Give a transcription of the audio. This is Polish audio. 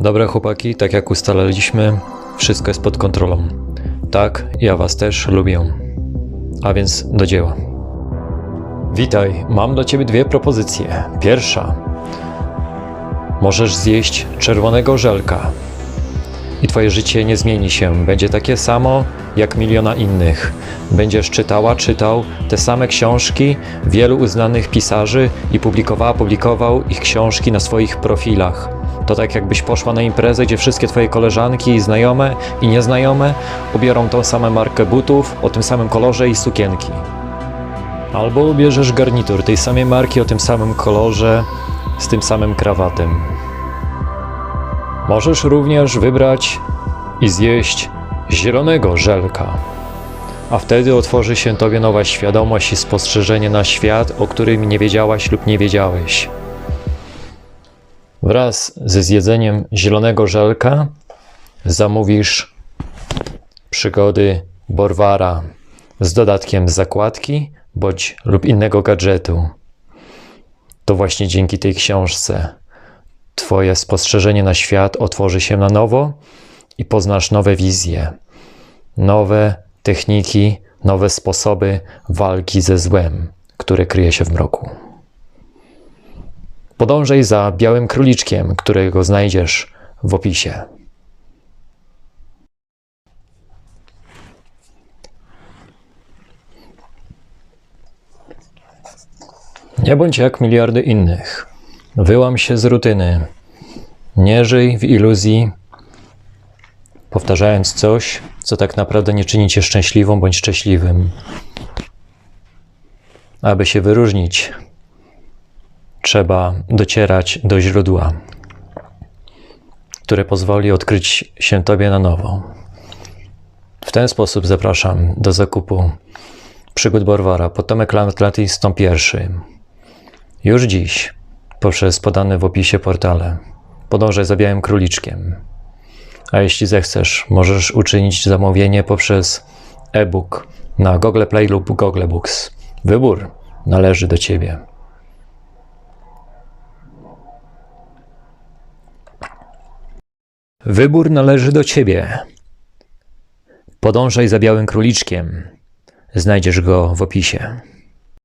Dobra chłopaki, tak jak ustalaliśmy, wszystko jest pod kontrolą. Tak, ja was też lubię. A więc do dzieła. Witaj, mam dla ciebie dwie propozycje. Pierwsza. Możesz zjeść czerwonego żelka. I twoje życie nie zmieni się. Będzie takie samo jak miliona innych. Będziesz czytała, czytał te same książki wielu uznanych pisarzy i publikowała, publikował ich książki na swoich profilach. To tak jakbyś poszła na imprezę, gdzie wszystkie twoje koleżanki znajome i nieznajome ubiorą tą samą markę butów o tym samym kolorze i sukienki. Albo ubierzesz garnitur tej samej marki o tym samym kolorze z tym samym krawatem. Możesz również wybrać i zjeść zielonego żelka. A wtedy otworzy się tobie nowa świadomość i spostrzeżenie na świat, o którym nie wiedziałaś lub nie wiedziałeś. Wraz ze zjedzeniem zielonego żelka zamówisz przygody Borwara z dodatkiem zakładki bądź lub innego gadżetu. To właśnie dzięki tej książce Twoje spostrzeżenie na świat otworzy się na nowo i poznasz nowe wizje, nowe techniki, nowe sposoby walki ze złem, które kryje się w mroku. Podążaj za białym króliczkiem, którego znajdziesz w opisie. Nie bądź jak miliardy innych. Wyłam się z rutyny. Nie żyj w iluzji, powtarzając coś, co tak naprawdę nie czyni cię szczęśliwą bądź szczęśliwym. Aby się wyróżnić, trzeba docierać do źródła, które pozwoli odkryć się tobie na nowo. W ten sposób zapraszam do zakupu przygód Borwara. Potomek Atlantis tom pierwszy. Już dziś, poprzez podane w opisie portale, podążaj za białym króliczkiem. A jeśli zechcesz, możesz uczynić zamówienie poprzez e-book na Google Play lub Google Books. Wybór należy do Ciebie. Wybór należy do Ciebie. Podążaj za białym króliczkiem. Znajdziesz go w opisie.